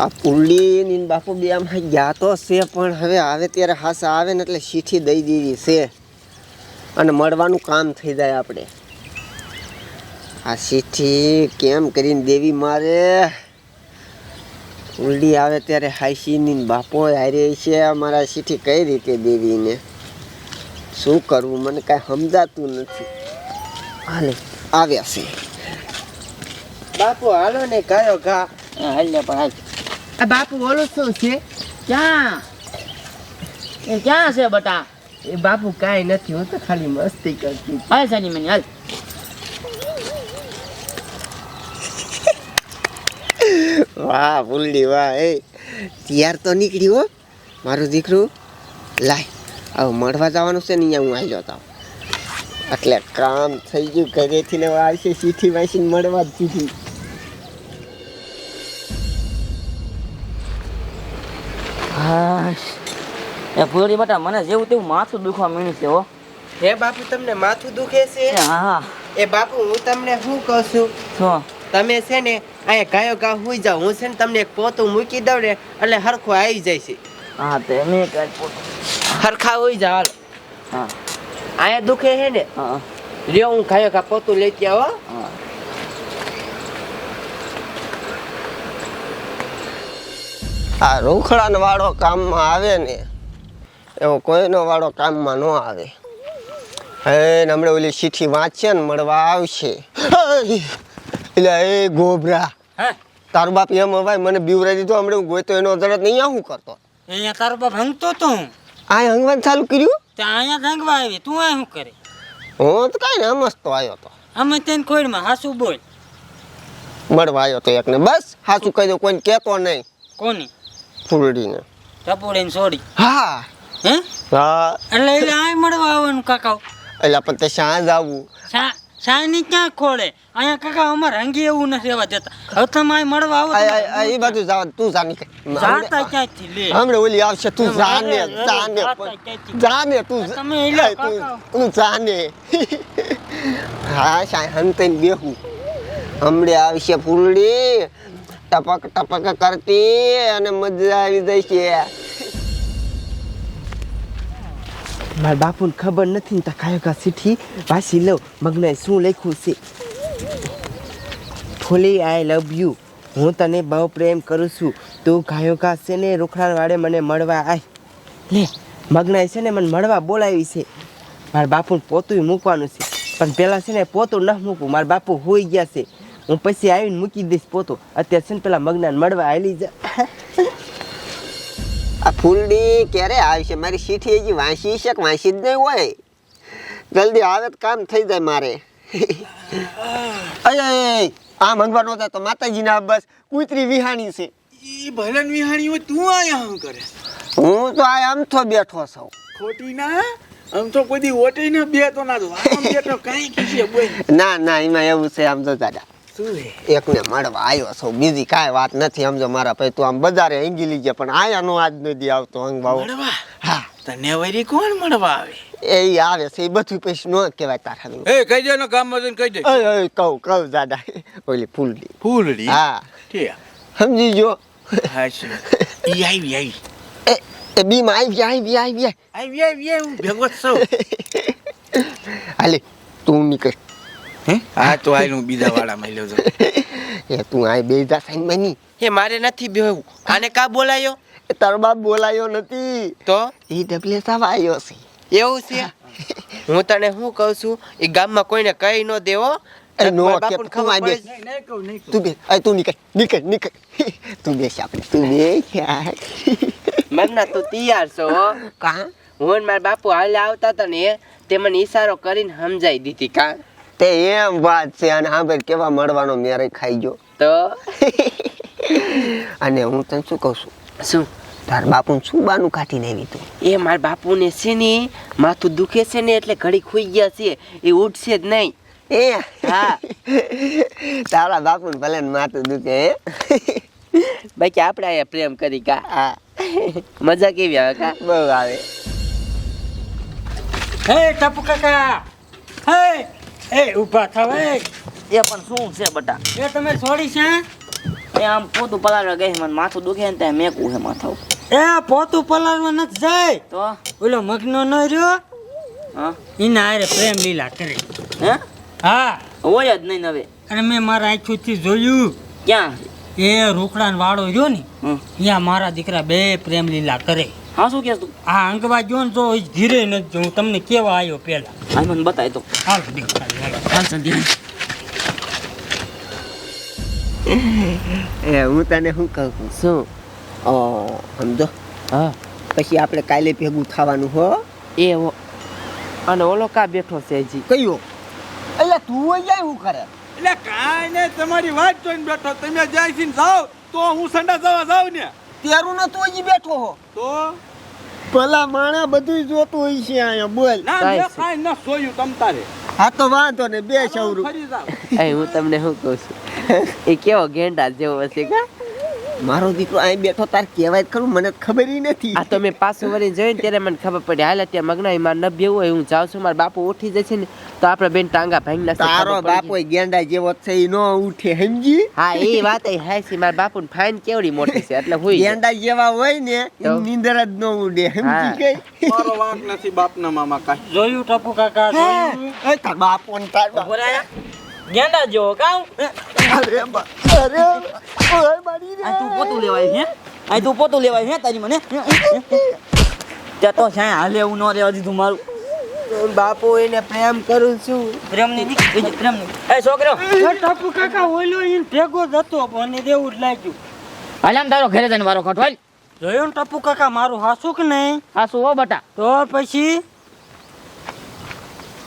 આ પુરડી ની બાપુ બે આમ ગયા તો છે, પણ હવે આવે ત્યારે હાસા આવે ને એટલે શીઠી દઈ દીધી છે. અને મળવાનું કામ થઈ જાય આપણે. આ શીઠી કેમ કરીને દેવી મારે? ઉલડી આવે ત્યારે હાઈસીની બાપો હારે છે, અમારા શીઠી કઈ રીતે દેવીને? શું કરવું? મને કાંઈ સમજાતું નથી. હાલે, આવ્યા છે. બાપુ, હાલો ને કયો ઘા. હાલ્યા, પણ હાલ આ બાપુ ઓલું શું છે? ક્યાં? એ ક્યાં છે બટા? એ બાપુ કાંઈ નથી હું તો ખાલી મસ્તી કરતી. હાલ સાની મને હાલ. વાહ ફૂલડી વાહ. એ તૈયાર તો નીકળી હો. મારું દીકરું લાય હવે મળવા જવાનું છે ને અહીંયા હું આવી જતો એટલે કામ થઈ ગયું ઘરેથી ને આવશે સીઠી વાંચીને મળવા જ દીધી. એ ભૂરી બેટા મને જેવું તેવું માથું દુખવા માંડ્યું છે હો. હે બાપુ તમને માથું દુખે છે? હા એ બાપુ હું તમને શું કહું છું? શું? તમે છે ને અહીંયા ગાયો ગા હુઈ જાઓ. હું છે ને તમને એક પોતું મૂકી દઉં ને એટલે હરખું આવી જાય છે. હા તે મેં કાંઈ પોતું. હરખા હોઈ જાઓ હાલો. હા. અહીંયા દુખે છે ને? હા લ્યો હું ગાયો ગા પોતું લેતી આવો હા. આ રૂખડાનો વાળો કામમાં આવે ને એવો કોઈનો વાળો કામમાં ન આવે. હે હમણાં ઓલી ચીઠી વાંચે ને મળવા આવશે. એટલે એ ગોબરા હે? તારું બાપ એમ હવાય મને બીવરાઈ દીધો હમણાં હું ગોતો એનો જરત નહીં શું કરતો? અહીંયા તારો બાપ હંગતો તો હું. આ હંગવાનું ચાલુ કર્યું? ત્યાં અહીંયા હંગવા આવી તું આ શું કરે? હું તો કાંઈ ને હમસતો આવ્યો તો. અમે તેને ખોડમાં હાસું બોલ. મળવા આવ્યો તો એકને બસ હાસુ કહી દો કોઈને કહેતો નહીં. કોની? ફૂલડીને ટપુરડીને છોડી હા. હે? હા. એટલે એટલે આ મળવા આવવાનું કાકા એટલે પણ તે સાંજ આવું. શા ક્યાં ખોડે અહીંયા કાકા અમારે હંગી એવું નથી રહેવા જતા. હવે તમે અહીં મળવા આવો એ બાજુ જવા તું જા નીકળ. જાતા ક્યાંથી લે? હમણે ઓલી આવશે તું જાને જાને જાને તું તમે એલા તું તું જાને હા સાહેબ હંતઈને બેહું. હમણે આવશે ફૂલડી ટપક ટપક કરતી અને મજા આવી જશે. મારા બાપુને ખબર નથી ને કાયો કા સીઠી વાસી લઉં, મગનાએ શું લખ્યું છે? ફૂલી આઈ લવ યુ હું તને બહુ પ્રેમ કરું છું. તું ગાયો કા છે ને રોખડા વાડે મને મળવા આય. લે મગનાય છે ને મને મળવા બોલાવી છે. મારા બાપુને પોતું મૂકવાનું છે. પણ પહેલાં છે ને પોતું ન મૂકવું. મારા બાપુ હોઈ ગયા છે. હું પછી આવીને મૂકી દઈશ પોતો. અત્યારે છે ને પેલા મગનાને મળવા આવેલી જા. આ ફૂલડી ક્યારે આવશે મારી સીઠી હજી વાંચી છે કે વાંચી જ નહીં હોય? જલ્દી આવે તો કામ થઈ જાય મારે. અય આ મંગવાનો હતા તો માતાજીના બસ કુતરી વિહાણી છે. ઈ ભલન વિહાણી હોય તું આયા હું કરે. હું તો આ તો બેઠો છું. ખોટી ના? આમ તો કોઈ દી ઓટી ના બે તો ના તો આમ બેઠો કાંઈ કીધે બોલ ના ના એમાં એવું છે આમ તો દાદા. એકને મળવા આવ્યો છું. બીજી કાંઈ વાત નથી. સમજો મારા ભાઈ તું આમ બજારે હંગી લીજે પણ આયા નો આજ નથી આવતો હંગ બાવો હા. તને વરી કોણ મળવા આવે? એ આવે છે. એ બધું પૈસા નો કહેવાય તારા એ કહી દે ને ગામમાં જઈને કહી દે. અય અય કહું કહું દાદા. ઓલી ફૂલડી. ફૂલડી? હા. ઠીક સમજી જો હા ઈ આવી આવી. એ એ બીમાં આવી આવી આવી આવી. આવી હું ભેગો છું. હાલે તું નીકળ. હે? હા તો આઈ હું બીજા વાળા મળ્યો છું એ તું આ બેજા સાઈન બની. એ મારે નથી બેવું આને કા બોલાયો? એ તારો બાપ બોલાયો નથી. તો? ઈ ડબલે સાવ આવ્યો છે. એવું છે? હું. તને શું કહું છું? એ ગામમાં કોઈને કહી ન દેવો. એ નો કે તું આ બે. પડે. નહીં નહીં કહું નહીં તું બે. અય તું નીકળ નીકળ નીકળ. તું બેસ આપણે તું બે યાર. તું તૈયાર છો કા? હું મારા બાપુ હાલે આવતા હતા ને તે મને ઈશારો કરીને સમજાઈ દીધી કા? તે એમ વાત છે અને હા ભાઈ કેવા મળવાનો મેરે ખાઈ ગયો. તો? અને હું તને શું કહું છું? શું? તાર બાપુ શું બાનું કાઢીને આવી તું? એ મારા બાપુને છે ને માથું દુખે છે ને એટલે ઘડી ખુઈ ગયા છે. એ ઉઠશે જ નહીં. એ? હા. તારા બાપુ ભલે માથું દુખે હે? બાકી આપણે અહીંયા પ્રેમ કરી કા? હા. મજા કેવી આવે કા? બહુ આવે. હે ટપુ કાકા! હે! એ ઊભા થાવ એ. પણ શું છે બટા? એ તમે છોડી છે એ આમ પોતું પલાળવા ગઈ મને માથું દુખે ને ત્યાં મેકું છે માથું. એ પોતું પલાળવા નથી જાય. તો? ઓલો મગનો ન રહ્યો? હા? એના હારે પ્રેમ લીલા કરે. હે? હા. હોય જ નહીં નવે હવે. અને મેં મારા આંખોથી જોયું. ક્યાં? એ રોકડા વાળો રહ્યો ને. ત્યાં મારા દીકરા બે પ્રેમ લીલા કરે. હા શું કહેશ તું આ અંગવા જો ને તો ધીરે નથી જો હું તમને કેવા આવ્યો પહેલા. હા મને બતાય તો. હાલ હાલ સંધ્યા. એ હું તને શું કહું? છું શું સમજો. હા. પછી આપણે કાલે ભેગું થવાનું હો. એ હો. અને ઓલો કા બેઠો છે હજી? કયો? એટલે તું અહીંયા જાય હું કરે? એટલે કાંઈ નહીં તમારી વાત જોઈને બેઠો. તમે જાય છે ને જાઓ તો હું સંડા જવા જાઉં ને. તેરું ન તું હજી બેઠો હો. તો? ભલા માણા બધું જોતું હોય છે અહીંયા બોલ. ના મેં. ન જોયું તમ તારે. હા તો વાંધો ને બે જાઓ. એ હું તમને શું કહું છું? એ કેવો ગેંડા જેવો હશે કા? મારો દીકરો અહીં બેઠો તાર કહેવાય ખરું મને ખબર નથી. આ તો મેં પાછું વળી જોઈને ત્યારે મને ખબર પડી. હાલ ત્યાં મગના માર નભ્ય હોય હું જાઉં છું મારા બાપુ ઉઠી જશે ને તો આપણે બેન ટાંગા ભાંગી નાખશે તારો બાપુ ગેંડા જેવો જ છે એ નો ઉઠે સમજી? હા એ વાત એ હાચી મારા બાપુ ફાઈન કેવડી મોટી છે એટલે હોય ગેંડા જેવા હોય ને? નીંદર જ ન ઉડે હા. સમજી ગઈ? મારો વાંક નથી બાપના મામા કાઈ. જોયું ટપુ કાકા જોયું? એ તાર બાપુ ને તાર બાપ. ગેંડા જેવો કાઉ અરે અરે ઓય મારી રે તું પોતું લેવાય હે આ તું પોતું લેવાય હે તારી મને ત્યાં તો છે હાલે એવું ન રહેવા દીધું મારું બાપુ એને પ્રેમ કરું છું પ્રેમની ની બીજું પ્રેમની એ છોકરો ટપુ કાકા ઓલો ઈને ભેગો જતો પણ દેવું જ લાગ્યું હાલ ને તારો ઘરે જઈને વારો ખટવાલ જોયું ને ટપુ કાકા મારું હાસું કે નહીં હાસુ હો બટા તો પછી